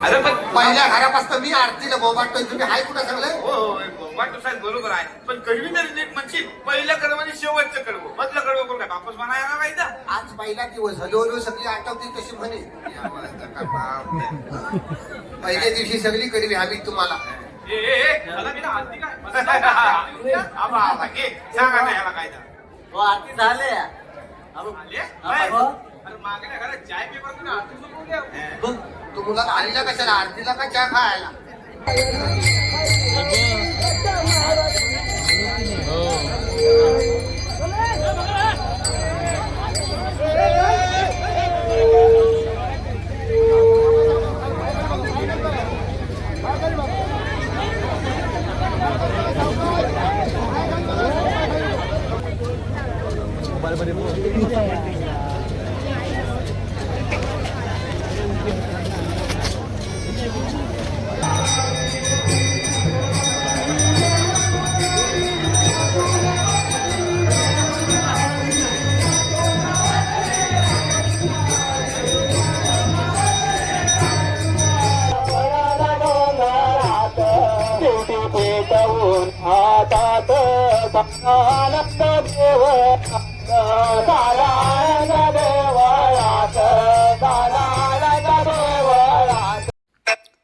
अरे पण पहिल्या घरापासून मी आरतीला बोबाटतोय तुम्ही हाय कुठं सगळे हो हो वाटतो साहेब बरोबर आहे पण कळवी तरी नीट म्हणशील पहिलं कडवं म्हणजे शेवटचं कडवं मधलं कडवं कोण काय वापस म्हणायला नाही का आज पहिला दिवस हळूहळू सगळी आठवते तशी म्हणे पहिल्या दिवशी सगळी कडवी हवी तुम्हाला ए ए ए मला मी ना हलती काय मस्त आहे ना? आबा, आबा, घे. सांगा ना ह्याला काय झालं. हो आरती झाले आले? हा. हो. बघ तू आलीला कशाला आरतीला का चहा खायला?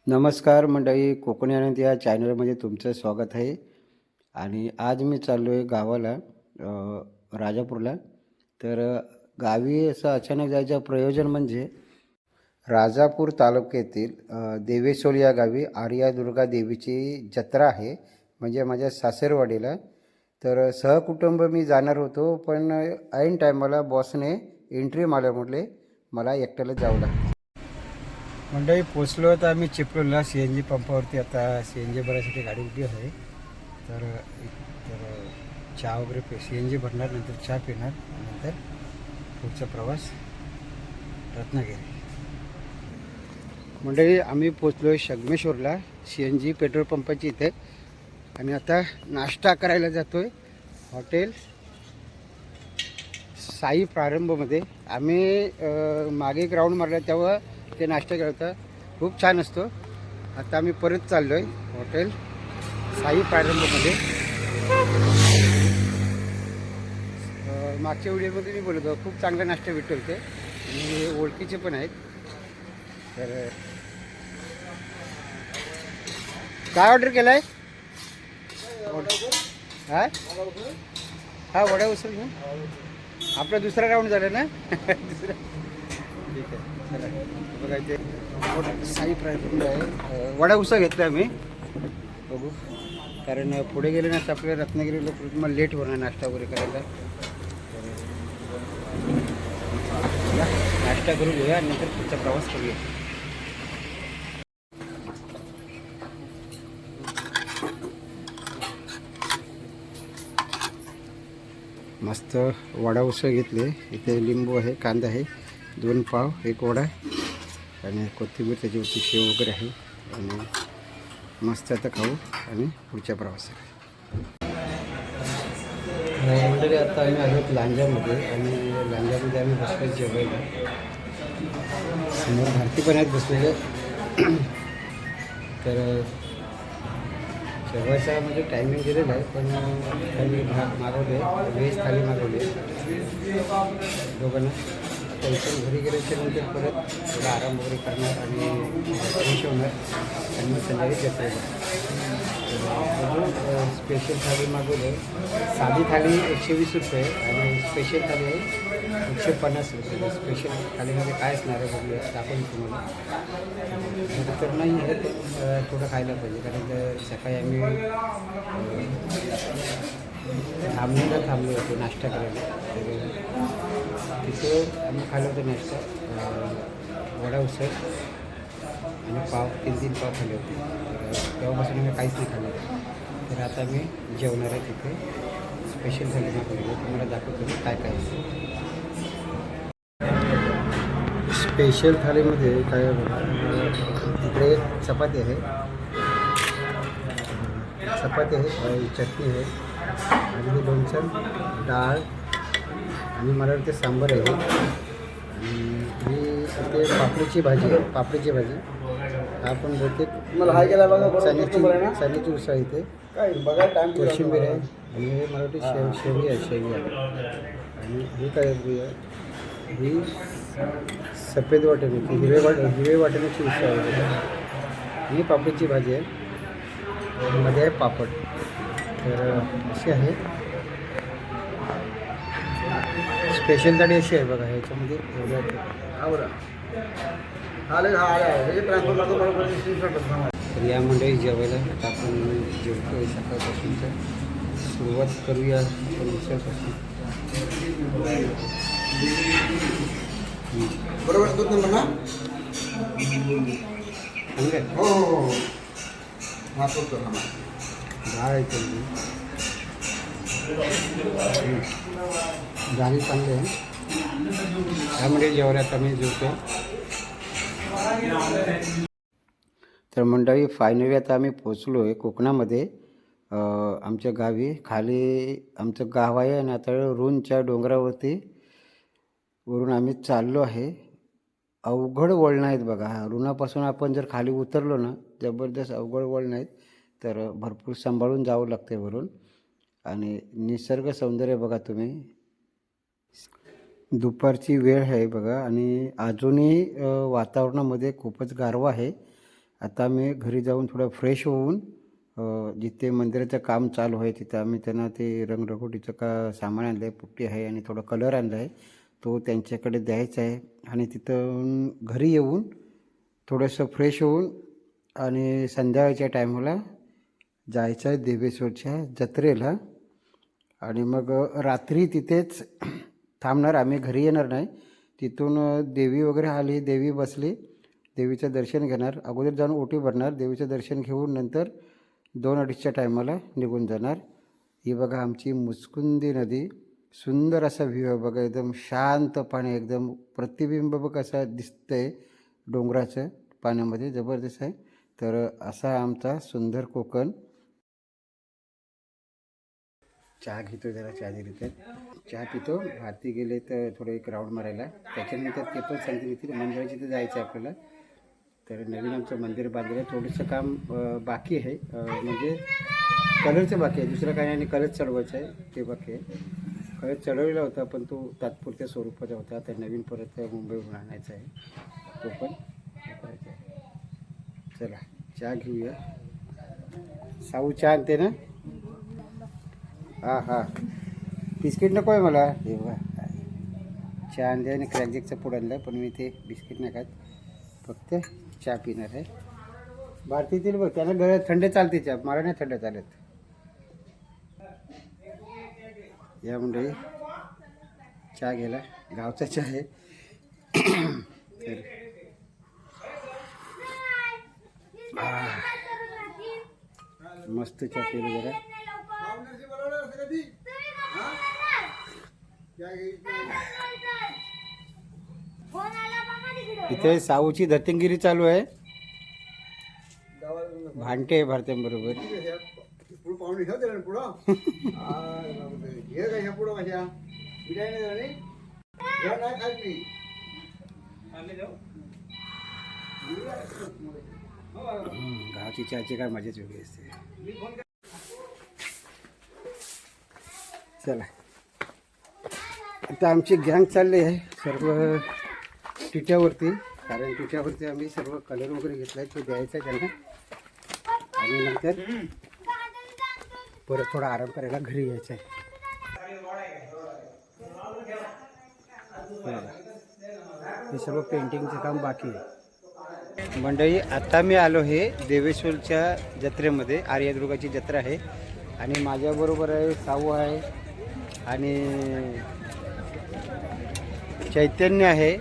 नमस्कार मंडळी कोकणी आनंद या चॅनलमध्ये तुमचं स्वागत आहे. आणि आज मी चाललो आहे गावाला राजापूरला. तर गावी असं अचानक जायचं प्रयोजन म्हणजे राजापूर तालुक्यातील अ, देवेसोल या गावी आर्या दुर्गा देवीची जत्रा आहे. म्हणजे माझ्या सासरवाडीला तर सहकुटुंब मी जाणार होतो पण ऐन टायमाला बॉसने एंट्री मारल्या म्हटले मला एकट्याला जावं लागतं. मंडळी पोचलो तर आम्ही चिपळूणला सी एन जी पंपावरती. आता सी एन जी भरायसाठी गाडी उभी आहे. तर तर चहा वगैरे सी एन जी भरणार नंतर चहा पिणार नंतर पुढचा प्रवास रत्नागिरी. मंडळी आम्ही पोचलो आहे शगमेश्वरला सी एन जी पेट्रोल पंपाची इथे. आम्ही आता नाश्ता करायला जातो आहे हॉटेल. साई प्रारंभमध्ये. आम्ही मागे एक राऊंड मारला तेव्हा ते नाश्ता केला होता. खूप छान असतो. आता आम्ही परत चाललो आहे हॉटेल. साई प्रारंभमध्ये. मागच्या व्हिडिओमध्ये मी बोलत होतो खूप चांगला नाश्ता भेटतो होते आणि ओळखीचे पण आहेत. तर काय ऑर्डर केलं आहे हा? हा वड्या उसळ घेऊन? आपला दुसरा राऊंड झाला ना? दुसरा ठीक आहे चला बघा इथे साई प्रायफंड आहे वड्या वडा उसा घेतला आम्ही. बघू. कारण पुढे गेले ना तर आपल्याला लोक तुम्हाला लेट होणार नाश्ता वगैरे करायला. नाश्ता करून घेऊया आणि नंतर पुढचा प्रवास करूया. मस्त वडा उसळ घेतले. इथे लिंबू आहे कांदा आहे दोन पाव एक वडा आणि कोथिंबीर त्याच्यावरती शेव वगैरे आहे. आणि मस्त आता खाऊ आणि पुढच्या प्रवासात मंडळी आता आम्ही आहोत लांजामध्ये आणि लांजामध्ये आम्ही बसलो जेवायला. समोर भारती पण आहेत बसलेले. तर जेवायचा म्हणजे टायमिंग दिलेला आहे पण थाली मागवले व्हेज थाली मागवली. दोघांना आता इथून घरी गेल्याच्यानंतर परत थोडा आराम वगैरे करणार आणि फ्रेश होणार आणि मग संध्याकाळी जत्रेला स्पेशल थाली मागवले साधी थाली एकशे वीस रुपये आणि स्पेशल थाली आहे एकशे पन्नास रुपये. स्पेशल थालीमध्ये काय असणार आहे बघूया दाखवून तुम्हाला. तर नाही आहे पण थोडं खायला पाहिजे कारण तर सकाळी आम्ही अ, थांबलो होतो नाश्ता करायला. तर आम्ही खाल्लं होतं नाश्ता वडा उसळ आणि पाव तीन तीन पाव खाल्ले होते. तर तेव्हापासून आम्ही काहीच नाही खाल्लं. तर आता मी जेवणार आहे तिथे. स्पेशल थाली तुम्हाला दाखवतो मी काय काय स्पेशल थालीमध्ये काय इकडे चपाती आहे. चपाती आहे चटणी आहे. आणि हे लोणचं डाळ आणि मला वाटते सांबार आहे. आणि ही इथे पापडीची भाजी आहे पापडीची भाजी. हा पण बहुतेक मला हाय केला बघा बरोबर चण्याची? चण्याची उसळ इथे. कोशिंबीर आहे. आणि हे मला वाटतं शेव शेवी आहे शेवी आहे आणि ही काय आहे? ही सफेद वाटाण्याची हिरवे वाट हिरवे वाटाण्याची उसळ आहे. ही पापडची भाजी आहे. मध्ये आहे पापड. तर अशी आहे. स्पेशल थाळी अशी आहे बघा ह्याच्यामध्ये. तर या मंडळी जेवायला आपण जेवतो आहे सकाळपासूनचं. सुरुवात करूया आपण दुसऱ्यापासून बरोबर दूध नंबर ना? चांगलं आहे हो हो हो. हो. हा त्यांची डाळी चांगली आहे त्यामध्ये जेवायला आता मी जेवतो तर मंडळी फायनली आता आम्ही पोचलो आहे कोकणामध्ये. अं, आमच्या गावी खाली आमचं गाव आहे आणि आता रूनच्या डोंगरावरती वरून आम्ही चाललो आहे. अवघड वळणं आहेत बघा. रुणापासून आपण जर खाली उतरलो ना जबरदस्त अवघड वळण आहेत तर भरपूर सांभाळून जावं लागते वरून. आणि निसर्ग सौंदर्य बघा तुम्ही. दुपारची वेळ आहे बघा. आणि अजूनही वातावरणामध्ये खूपच गारवा आहे. आता मी घरी जाऊन थोडं फ्रेश होऊन जिथे मंदिराचं काम चालू आहे तिथं आम्ही त्यांना ते रंगरंगोटीचं का सामान आणलं आहे पुट्टी आहे आणि थोडं कलर आणलं आहे तो त्यांच्याकडे द्यायचा आहे आणि तिथून घरी येऊन थोडंसं फ्रेश होऊन आणि संध्याकाळच्या टायमाला जायचं आहे देवेश्वरच्या जत्रेला. आणि मग रात्री तिथेच थांबणार. आम्ही घरी येणार नाही. तिथून देवी वगैरे आली देवी बसली. देवीचं दर्शन घेणार. अगोदर जाऊन ओटी भरणार. देवीचं दर्शन घेऊन नंतर दोन अडीचच्या टायमाला निघून जाणार. ही बघा आमची मुस्कुंदी नदी. सुंदर असा व्ह्यू आहे बघा एकदम शांत पाणी एकदम प्रतिबिंब बघ असं दिसतंय डोंगराचं पाण्यामध्ये जबरदस्त आहे. तर असा आमचा सुंदर कोकण. चहा घेतो जरा चहा दिली तर चहा पितो भारती गेले तर थोडं एक राऊंड मारायला. त्याच्यानंतर ते पण सांगते की मंदिराची तर जायचं आहे आपल्याला. तर नवीन आमचं मंदिर बांधलेलं आहे. थोडंसं काम बाकी आहे. म्हणजे कलरचं बाकी आहे. दुसरं काही आणि कलर चढवायचं आहे. ते बाकी आहे. खरंच चढवलेला होता पण तो तात्पुरत्या स्वरूपाचा होता. आता नवीन परत मुंबईहून आणायचा आहे तो पण आहे. चला चहा घेऊया. साऊ चहा आणते ना? हां हां. बिस्किट नको आहे मला. हे बघा चहा आणले आणि क्रॅकजेकचा पुढ आणलं पण मी ते बिस्किट नाही खात. फक्त चहा पिणार आहे. भारतीतील बघ त्याला गरज थंड चालते चहा. मला नाही थंड चालत. या मंडळी चहा घ्यायला गावचा चहा आहे. तर मस्त चहा पिलो जरा. इथे साऊची धतिंगिरी चालू आहे. भांडे भारत्यांबरोबर कशा बिर्याणी नाही झाली? हे नाही खात मी हम्म, गावची चहाची काय मजाच वेगळी असते चला आता आमची गँग चालली आहे सर्व टिट्यावरती कारण टिट्यावरती आम्ही सर्व कलर वगैरे घेतला आहे तो द्यायचा आहे त्यांना आणि नंतर परत थोडा आराम करायला घरी यायचं आहे. हे सर्व पेंटिंगचं काम बाकी आहे. मंडळी आता मी आलो हे देवेश्वरच्या जत्रेमध्ये आर्यदुर्गाची जत्रा आहे. आणि माझ्याबरोबर आहे साऊ आहे आणि चैतन्य आहे.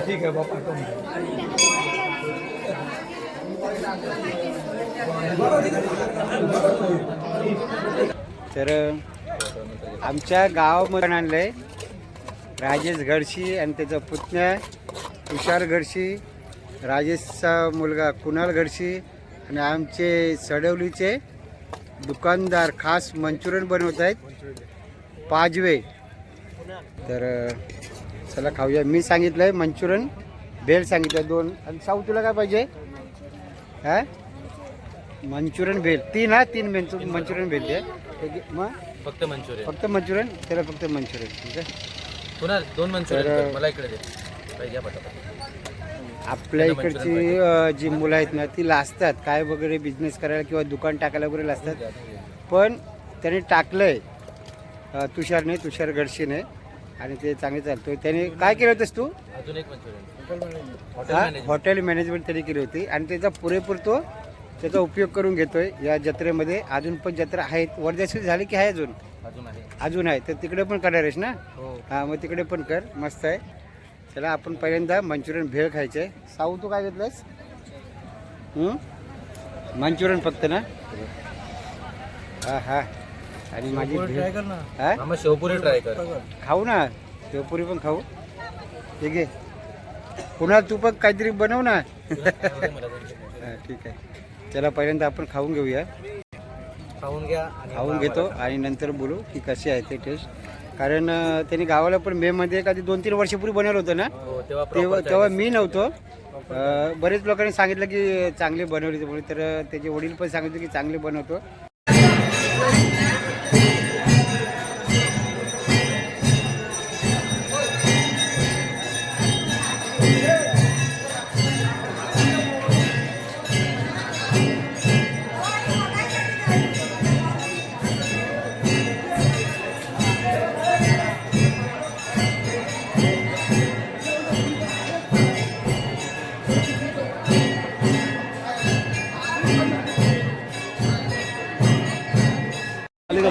ठीक आहे तर आमच्या गावामध्ये आणलं आहे राजेश घडशी आणि त्याचा पुतण्या तुषार घडशी राजेशचा मुलगा कुणाल घडशी आणि आमचे सडवलीचे दुकानदार खास मंचुरियन बनवत आहेत. पाजवे. तर चला खाऊया. मी सांगितलं आहे मंचुरियन भेळ सांगितलं दोन. आणि साऊ तुला काय पाहिजे? हा? मंचुरियन भेळ तीन हा? तीन मेन मंचुरियन भेळ द्या. मग? फक्त मंचुरियन. फक्त मंचुरियन? त्याला फक्त मंचुरियन. ठीक आहे? कुणाल दोन मंचुरियन तर- मला इकडे दे. पाहिजे पटापट. आपल्या इकडची अ, जी मुलं आहेत ना ती लाजतात. काय वगैरे बिझनेस करायला किंवा दुकान टाकायला वगैरे लाजतात. पण त्याने टाकलंय अ, तुषारने तुषार गडशीने आणि ते चांगले चालतोय. त्याने काय केलं होतंस तू? अजून एक मंचुरियन. हॉटेल हा? मॅनेजमेंट. हॉटेल मॅनेजमेंट त्याने केली होती. आणि त्याचा पुरेपूर तो त्याचा उपयोग करून घेतोय. या जत्रेमध्ये अजून पण जत्रा आहेत. वर्ध्याशी झाली की आहे अजून? अजून आहे. अजून आहे. तर तिकडे पण करणार आहेस ना? हो. हां मग तिकडे पण कर. मस्त आहे. चला आपण पहिल्यांदा मंचुरियन भेळ खायचं. आहे साऊ तू काय घेतलंस हं? मंचुरियन फक्त ना? हा हा. आणि माझी भेळ. कर ना. हा? मामा शेवपुरी ट्राय कर. खाऊ ना. शेवपुरी पण खाऊ. ठीक आहे. पुन्हा तू पण काहीतरी बनव ना. हा, ठीक आहे. चला पहिल्यांदा आपण खाऊन घेऊया. खाऊन घ्या खाऊन घेतो आणि नंतर बोलू की कशी आहे ते टेस्ट कारण त्यांनी गावाला पण मेमध्ये कधी दोन तीन वर्षापूर्वी बनवलं होतं ना? हो तेव्हा तेव्हा मी नव्हतो. अं, बरेच लोकांनी सांगितलं की चांगले बनवले म्हणून. तर त्याचे वडील पण सांगितले की चांगले बनवतो.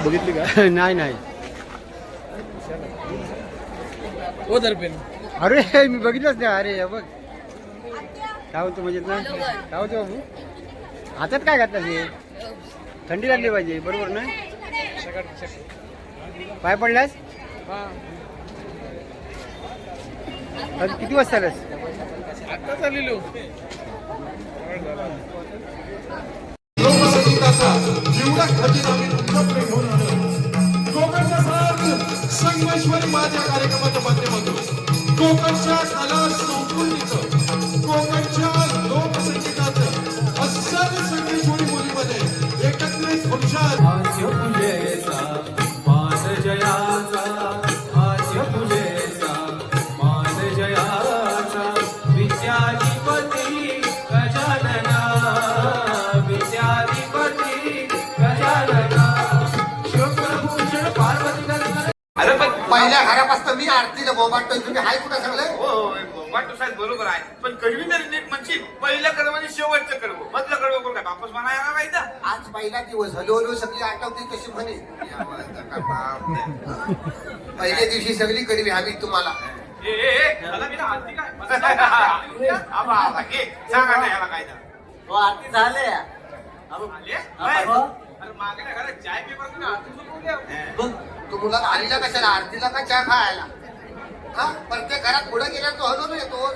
बघितली का? नाही नाही. हो दर्पेन अरे मी बघितलंच नाही. अरे हे बघ. काय होतं म्हणजे ना? काय होतं बाबू? हातात काय घातलं ते? थंडी लागली पाहिजे बरोबर ना? पाय पडल्यास? किती वाजता आलास? आता चाललेलो लोकसंगीताचा जेवढा खजिना मी तुमच्याकडे घेऊन आलो. कोकणचा साथ संगमेश्वरी माझ्या कार्यक्रमाच्या माध्यमातून. कोकणचा म्हणा येणार ना आज पहिला दिवस हलवलो सगळी आठवते कशी म्हणे. पहिल्या दिवशी सगळी कडवी हवी तुम्हाला. ए, ए, ए, मला मी ना आरती काय आबा, आबा, ए, सांगा ना याला काय झालं. हो आरती झाले. आले? काय? अरे मागे ना घरात चाय पेपर तुम्ही आरती सुरू करून द्या. तू मुला आलीला कशाला? आरतीला का चहा खायला? हा प्रत्येक घरात पुढे गेला तो हलवून येतो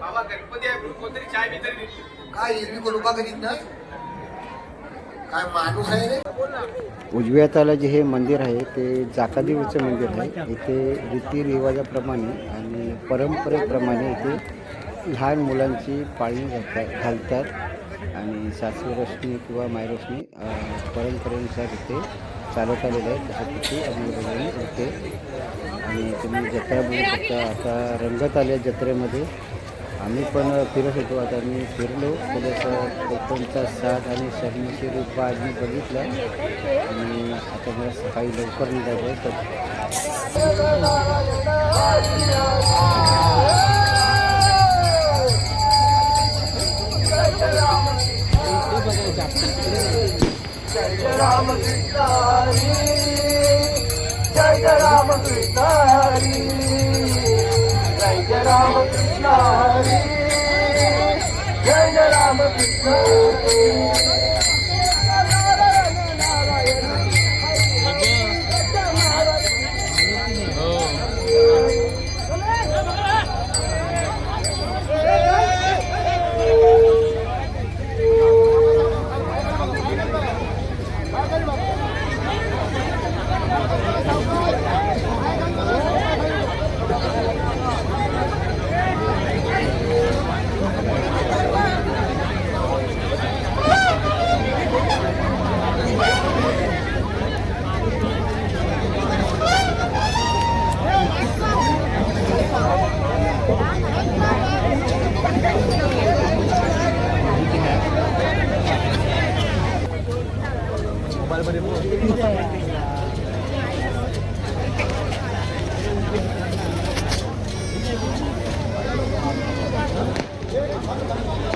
बाबा गणपती आहे म्हणून कोणतरी चाय बी तरी देते. काय कोण उभा करीत नाही? उजव्या हाताला जे हे मंदिर आहे ते जाकादेवीचं मंदिर आहे. इथे रीतिरिवाजाप्रमाणे आणि परंपरेप्रमाणे इथे लहान मुलांची पाळणी घालतात घालतात. आणि सासू किंवा मायरोशनी परंपरेनुसार इथे चालत आलेलं आहे तसं तिथे अंमलबजावणी होते आणि तुम्ही जत्रा बघू शकता आता रंगत आल्या जत्रेमध्ये. आम्ही पण फिरत होतो. आता मी फिरलो. थोडंसं साठ आणि शहाऐंशी रुपये आधी बघितलं आणि आता मला सकाळी लवकर निघायचं तर राम कृष्ण जय राम कृष्ण. जय राम कृष्ण. 何?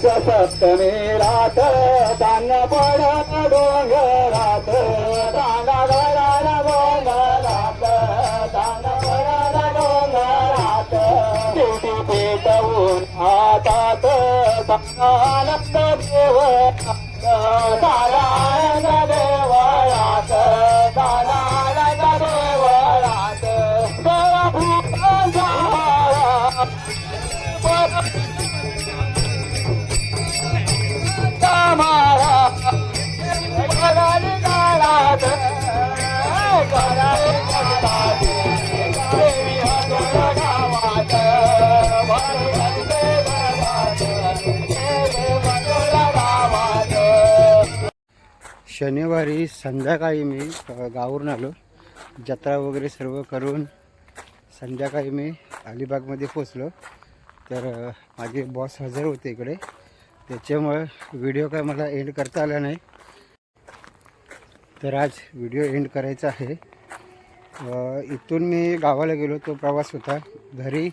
सप्तमी रात तान पडत डोंगरात ताना गडान डोंगरात तान पडत डोंगरात शेवटी पेटवून हातात आनंद देव सारा देवळात शनिवारी संध्याकाळी मी गावावरून आलो. जत्रा वगैरे सर्व करून संध्याकाळी मी अलिबागमध्ये पोचलो तर माझे बॉस हजर होते इकडे. त्याच्यामुळे व्हिडिओ काय मला एंड करता आला नाही. तर आज व्हिडिओ एंड करायचा आहे. इथून मी गावाला गेलो तो प्रवास होता. घरी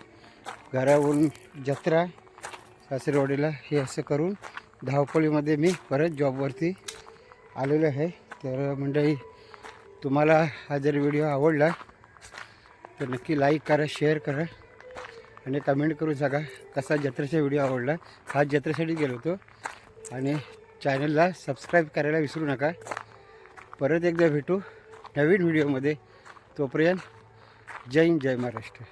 घराहून जत्रा सासरेवाडीला हे असं करून धावपळीमध्ये मी परत जॉबवरती आलेलो आहे. तर मंडळी तुम्हाला हा जर व्हिडिओ आवडला तर नक्की लाईक करा शेअर करा आणि कमेंट करू सांगा कसा जत्रेचा व्हिडिओ आवडला. हा जत्रेसाठी गेलो होतो आणि चॅनलला सबस्क्राईब करायला विसरू नका. परत एकदा भेटू नवीन व्हिडिओमध्ये. तोपर्यंत जय हिंद जय महाराष्ट्र.